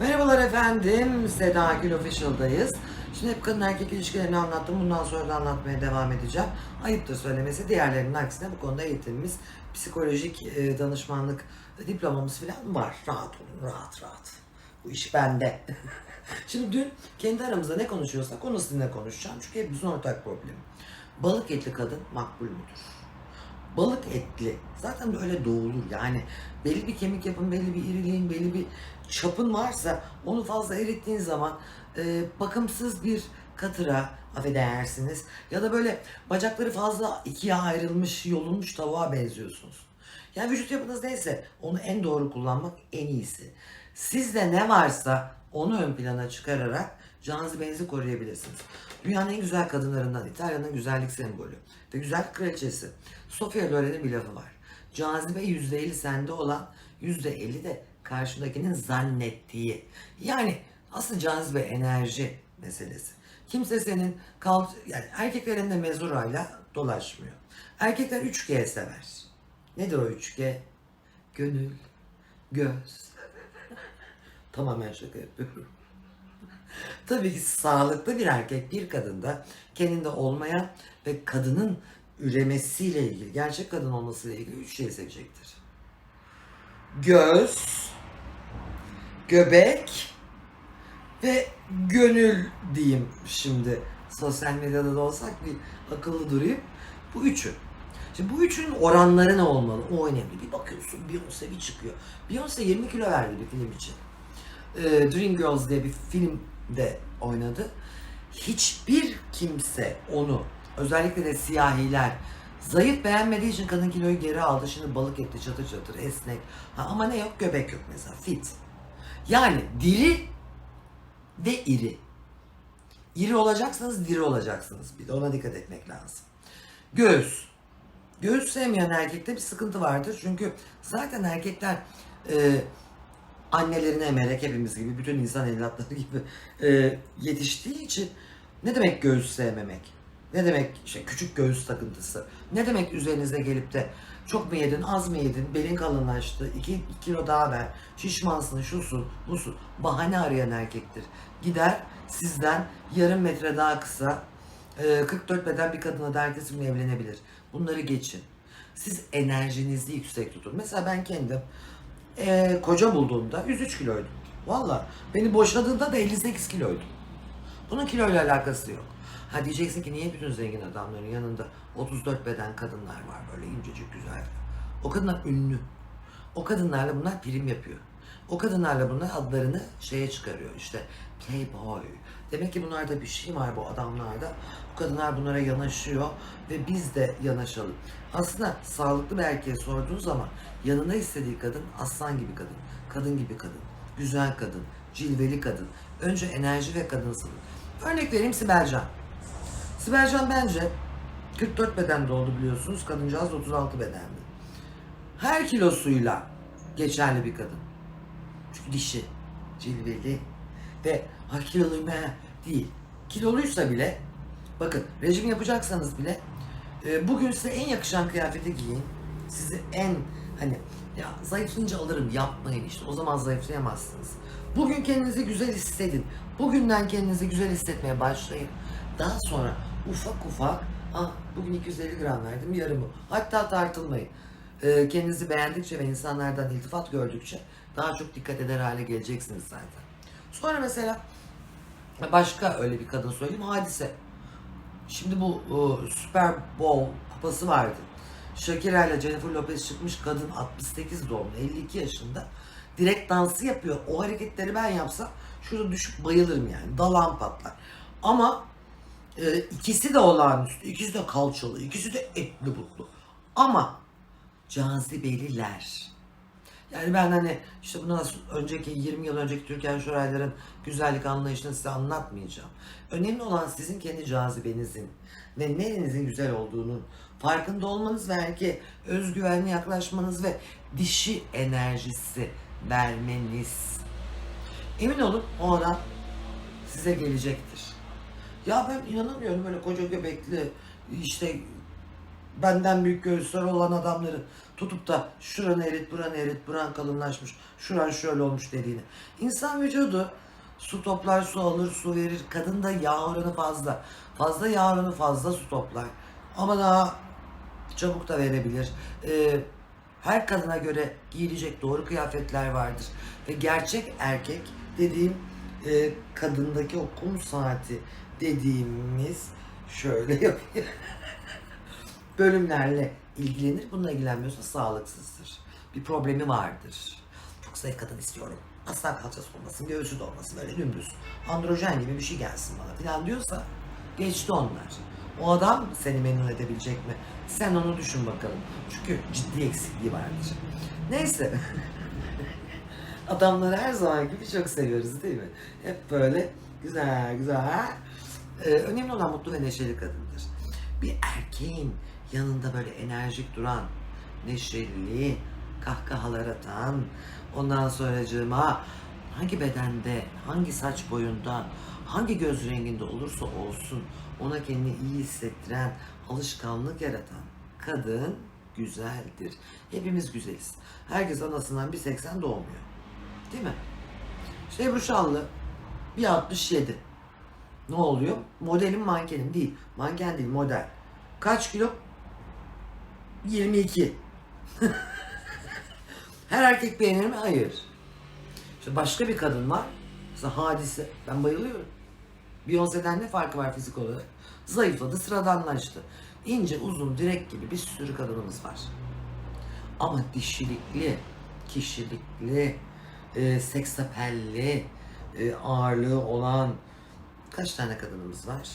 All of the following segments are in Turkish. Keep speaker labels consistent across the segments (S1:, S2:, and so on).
S1: Merhabalar efendim, Seda Gül Official'dayız. Şimdi hep kadın erkek ilişkilerini anlattım, bundan sonra da anlatmaya devam edeceğim. Ayıptır söylemesi, diğerlerinin aksine bu konuda eğitimimiz, psikolojik e, danışmanlık diplomamız falan var. Rahat olun, rahat rahat. Bu iş bende. Şimdi dün kendi aramızda ne konuşuyorsak onu sizinle konuşacağım. Çünkü hepimizin ortak problemi. Balık etli kadın makbul mudur? Balık etli. Zaten öyle doğulur yani. Belli bir kemik yapın, belli bir iriliğin, belli bir çapın varsa onu fazla erittiğin zaman e, bakımsız bir katıra affedersiniz ya da böyle bacakları fazla ikiye ayrılmış, yolunmuş tavuğa benziyorsunuz. Yani vücut yapınız neyse onu en doğru kullanmak en iyisi. Sizde ne varsa onu ön plana çıkararak cazibenizi koruyabilirsiniz. Dünyanın en güzel kadınlarından İtalya'nın güzellik sembolü ve güzellik kraliçesi Sofia Loren'in bir lafı var. Cazibe %50 sende olan %50 de karşındakinin zannettiği. Yani aslında cazibe enerji meselesi. Kimse senin kal yani erkekler elinde mezurayla dolaşmıyor. Erkekler 3G sever. Nedir o 3G? Gönül, göz. Tamamen şaka yapıyorum. Tabii ki sağlıklı bir erkek bir kadında kendinde olmaya ve kadının üremesiyle ilgili, gerçek kadın olmasıyla ilgili üç şey sevecektir. Göz, göbek ve gönül diyeyim şimdi. Sosyal medyada da olsak bir akıllı durayım. Bu üçü. Şimdi bu üçünün oranları ne olmalı? O önemli. Bir bakıyorsun Beyoncé bir çıkıyor. Beyoncé 20 kilo verdi bir film için. Ee, Dreamgirls diye bir filmde oynadı. Hiçbir kimse onu, özellikle de siyahiler, zayıf beğenmediği için kadın kiloyu geri aldı. Şimdi balık etli çatır çatır esnek. Ha, ama ne yok? Göbek yok mesela. Fit. Yani diri ve iri. İri olacaksanız diri olacaksınız. Bir de ona dikkat etmek lazım. Göğüs. Göğüs sevmeyen erkekte bir sıkıntı vardır. Çünkü zaten erkekler e, annelerine emerek hepimiz gibi, bütün insan evlatları gibi e, yetiştiği için ne demek göğüs sevmemek? Ne demek işte küçük göğüs takıntısı? Ne demek üzerinize gelip de çok mu yedin, az mı yedin, belin kalınlaştı, 2 kilo daha ver, şişmansın, şusun, busun. Bahane arayan erkektir. Gider sizden yarım metre daha kısa, e, 44 beden bir kadına da ertesi evlenebilir. Bunları geçin. Siz enerjinizi yüksek tutun. Mesela ben kendim e, koca bulduğumda 103 kiloydum. Valla beni boşadığında da 58 kiloydum. Bunun kiloyla alakası yok. Ha diyeceksin ki niye bütün zengin adamların yanında 34 beden kadınlar var böyle incecik güzel. O kadınlar ünlü. O kadınlarla bunlar prim yapıyor. O kadınlarla bunlar adlarını şeye çıkarıyor işte playboy. Demek ki bunlarda bir şey var bu adamlarda. Bu kadınlar bunlara yanaşıyor ve biz de yanaşalım. Aslında sağlıklı bir erkeğe sorduğun zaman yanında istediği kadın aslan gibi kadın, kadın gibi kadın, güzel kadın, cilveli kadın. Önce enerji ve kadınsın. Örnek vereyim Sibelcan. Sibelcan bence 44 bedende oldu biliyorsunuz. Kadıncağız 36 bedendi. Her kilosuyla geçerli bir kadın. Çünkü dişi, cilveli ve ha kiloluyum he değil. Kiloluysa bile bakın rejim yapacaksanız bile e, bugün size en yakışan kıyafeti giyin. Sizi en hani ya zayıflayınca alırım yapmayın işte o zaman zayıflayamazsınız. Bugün kendinizi güzel hissedin. Bugünden kendinizi güzel hissetmeye başlayın. Daha sonra ufak ufak ah bugün 250 gram verdim yarımı. Hatta tartılmayın. Ee, kendinizi beğendikçe ve insanlardan iltifat gördükçe daha çok dikkat eder hale geleceksiniz zaten. Sonra mesela başka öyle bir kadın söyleyeyim Hadise. Şimdi bu e, Super Bowl kupası vardı. Shakira ile Jennifer Lopez çıkmış kadın 68 doğumlu 52 yaşında. Direkt dansı yapıyor. O hareketleri ben yapsam şurada düşüp bayılırım yani. Dalan patlar. Ama e, ikisi de olağanüstü. ikisi de kalçalı. ikisi de etli butlu. Ama cazibeliler. Yani ben hani işte nasıl önceki 20 yıl önceki Türkan Şoraylar'ın güzellik anlayışını size anlatmayacağım. Önemli olan sizin kendi cazibenizin ve nerenizin güzel olduğunun farkında olmanız ve erkeğe özgüvenli yaklaşmanız ve dişi enerjisi vermeniz. Emin olun o adam size gelecektir. Ya ben inanamıyorum böyle koca göbekli işte benden büyük göğüsleri olan adamların tutup da şuranı erit, buranı erit, buran kalınlaşmış, şuran şöyle olmuş dediğini. İnsan vücudu su toplar, su alır, su verir. Kadında yağ oranı fazla. Fazla yağ oranı fazla su toplar. Ama daha çabuk da verebilir. Ee, her kadına göre giyilecek doğru kıyafetler vardır. Ve gerçek erkek dediğim e, kadındaki o kum saati dediğimiz şöyle yapıyor. Bölümlerle ilgilenir. Bununla ilgilenmiyorsa sağlıksızdır. Bir problemi vardır. Çok zayıf kadın istiyorum. Asla kalçası olmasın, göğsü de olmasın. Böyle dümdüz. Androjen gibi bir şey gelsin bana falan diyorsa geçti onlar. O adam seni memnun edebilecek mi? Sen onu düşün bakalım. Çünkü ciddi eksikliği vardır. Neyse. Adamları her zaman gibi çok seviyoruz değil mi? Hep böyle güzel güzel. Ee, önemli olan mutlu ve neşeli kadındır. Bir erkeğin yanında böyle enerjik duran, neşeli, kahkahalar atan, ondan sonracığıma hangi bedende, hangi saç boyunda, hangi göz renginde olursa olsun ona kendini iyi hissettiren, alışkanlık yaratan kadın güzeldir. Hepimiz güzeliz. Herkes anasından bir 80 doğmuyor. Değil mi? İşte Ebru Şallı bir 67. Ne oluyor? Modelim mankenim değil. Manken değil model. Kaç kilo? 22. Her erkek beğenir mi? Hayır. İşte başka bir kadın var. Mesela Hadise. Ben bayılıyorum. Beyoncé'den ne farkı var fizik olarak? Zayıfladı, sıradanlaştı. İnce, uzun, direk gibi bir sürü kadınımız var. Ama dişilikli, kişilikli, e, seksapelli, e, ağırlığı olan kaç tane kadınımız var?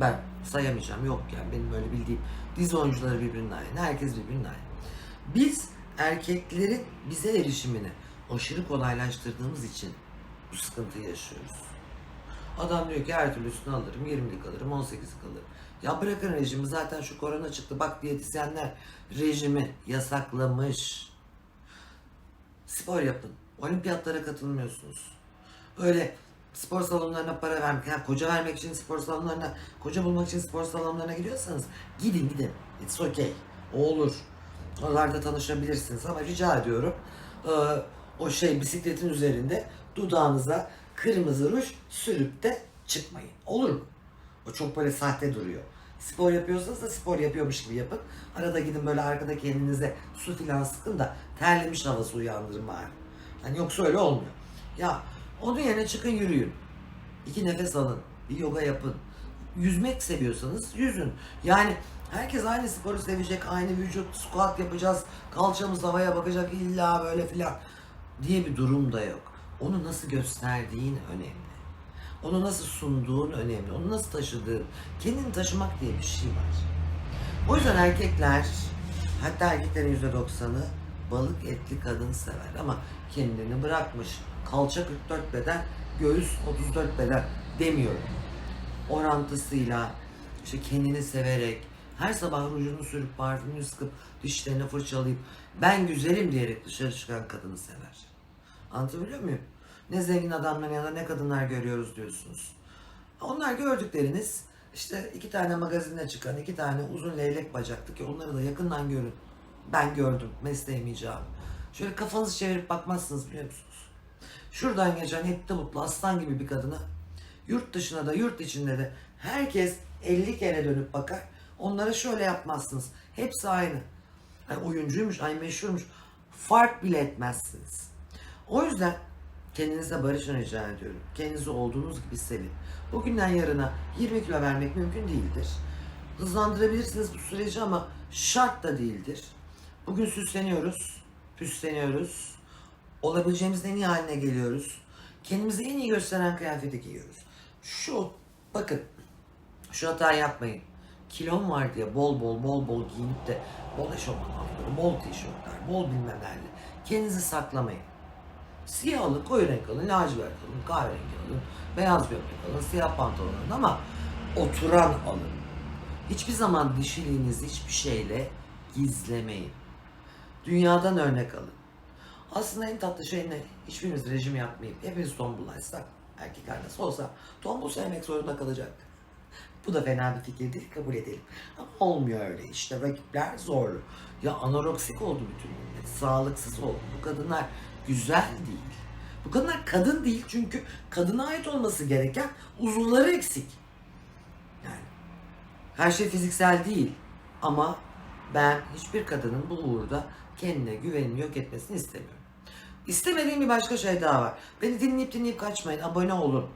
S1: Ben sayamayacağım. Yok yani benim böyle bildiğim dizi oyuncuları birbirine aynı. Herkes birbirine aynı. Biz erkeklerin bize erişimini aşırı kolaylaştırdığımız için bu sıkıntıyı yaşıyoruz. Adam diyor ki her türlüsünü alırım, 20'lik alırım, 18'lik alırım. Ya bırakın rejimi zaten şu korona çıktı. Bak diyetisyenler rejimi yasaklamış. Spor yapın. Olimpiyatlara katılmıyorsunuz. Öyle spor salonlarına para vermek, yani koca vermek için spor salonlarına, koca bulmak için spor salonlarına gidiyorsanız gidin gidin. It's okay. O olur. Oralarda tanışabilirsiniz ama rica ediyorum e, o şey bisikletin üzerinde dudağınıza kırmızı ruj sürüp de çıkmayın. Olur mu? O çok böyle sahte duruyor. Spor yapıyorsanız da spor yapıyormuş gibi yapın. Arada gidin böyle arkada kendinize su filan sıkın da terlemiş havası uyandırın bari. Yani yoksa öyle olmuyor. Ya onun yerine çıkın yürüyün. İki nefes alın. Bir yoga yapın. Yüzmek seviyorsanız yüzün. Yani herkes aynı sporu sevecek. Aynı vücut squat yapacağız. Kalçamız havaya bakacak illa böyle filan diye bir durum da yok. Onu nasıl gösterdiğin önemli. Onu nasıl sunduğun önemli. Onu nasıl taşıdığın. Kendini taşımak diye bir şey var. O yüzden erkekler hatta erkeklerin %90'ı balık etli kadın sever ama kendini bırakmış. Kalça 44 beden, göğüs 34 beden demiyorum. Orantısıyla işte kendini severek her sabah rujunu sürüp parfümünü sıkıp dişlerini fırçalayıp ben güzelim diyerek dışarı çıkan kadını sever. Anlatabiliyor muyum? Ne zengin adamların yanında ne kadınlar görüyoruz diyorsunuz. Onlar gördükleriniz işte iki tane magazinde çıkan iki tane uzun leylek bacaklı ki onları da yakından görün. Ben gördüm mesleğim icabı. Şöyle kafanızı çevirip bakmazsınız biliyor musunuz? Şuradan geçen etli mutlu aslan gibi bir kadına yurt dışına da yurt içinde de herkes 50 kere dönüp bakar. Onlara şöyle yapmazsınız. Hepsi aynı. Ay oyuncuymuş, ay meşhurmuş. Fark bile etmezsiniz. O yüzden kendinize barışın rica ediyorum. Kendinizi olduğunuz gibi sevin. Bugünden yarına 20 kilo vermek mümkün değildir. Hızlandırabilirsiniz bu süreci ama şart da değildir. Bugün süsleniyoruz, püsleniyoruz. Olabileceğimizin en iyi haline geliyoruz. Kendimizi en iyi gösteren kıyafeti giyiyoruz. Şu, bakın, şu hatayı yapmayın. Kilom var diye bol bol bol bol giyinip de bol eşofman altları, bol tişörtler, bol bilmem nelerle kendinizi saklamayın. Siyah alın, koyu renk alın, lacivert alın, kahverengi alın, beyaz gömlek alın, siyah pantolon alın ama oturan alın. Hiçbir zaman dişiliğinizi hiçbir şeyle gizlemeyin. Dünyadan örnek alın. Aslında en tatlı şey ne? Hiçbirimiz rejim yapmayıp hepimiz tombullaşsak, erkekler nasıl olsa tombul sevmek zorunda kalacak. Bu da fena bir fikir değil kabul edelim. Ama olmuyor öyle işte rakipler zorlu. Ya anoreksik oldu bütün millet. Sağlıksız oldu. Bu kadınlar güzel değil. Bu kadınlar kadın değil çünkü kadına ait olması gereken uzuvları eksik. Yani her şey fiziksel değil. Ama ben hiçbir kadının bu uğurda kendine güvenini yok etmesini istemiyorum. İstemediğim bir başka şey daha var. Beni dinleyip dinleyip kaçmayın. Abone olun.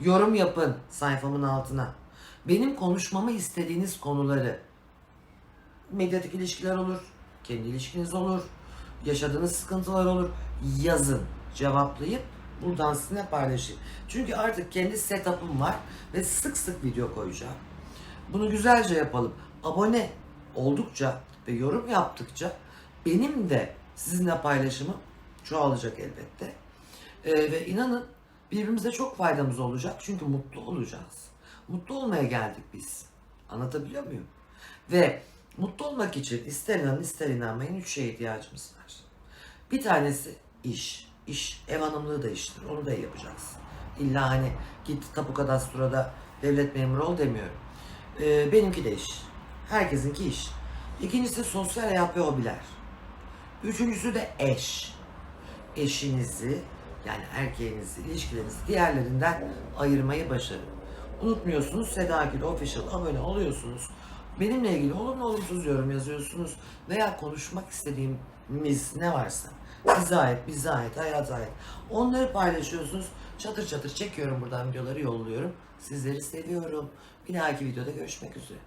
S1: Yorum yapın sayfamın altına. Benim konuşmamı istediğiniz konuları medyatik ilişkiler olur, kendi ilişkiniz olur, yaşadığınız sıkıntılar olur. Yazın, cevaplayıp buradan sizinle paylaşayım. Çünkü artık kendi setup'ım var ve sık sık video koyacağım. Bunu güzelce yapalım. Abone oldukça ve yorum yaptıkça benim de sizinle paylaşımım çoğalacak elbette. Ee, ve inanın birbirimize çok faydamız olacak. Çünkü mutlu olacağız. Mutlu olmaya geldik biz. Anlatabiliyor muyum? Ve mutlu olmak için ister inanın ister inanmayın üç şeye ihtiyacımız var. Bir tanesi iş. İş, ev hanımlığı da iştir. Onu da yapacağız. İlla hani git tapu kadastrada devlet memuru ol demiyorum. Ee, benimki de iş. Herkesinki iş. İkincisi sosyal hayat ve hobiler. Üçüncüsü de eş. Eşinizi yani erkeğinizi, ilişkilerinizi diğerlerinden ayırmayı başarın. Unutmuyorsunuz Seda Gül Official abone oluyorsunuz. Benimle ilgili olumlu olumsuz yorum yazıyorsunuz veya konuşmak istediğimiz ne varsa size ait, bize ait, ait. Onları paylaşıyorsunuz. Çatır çatır çekiyorum buradan videoları yolluyorum. Sizleri seviyorum. Bir dahaki videoda görüşmek üzere.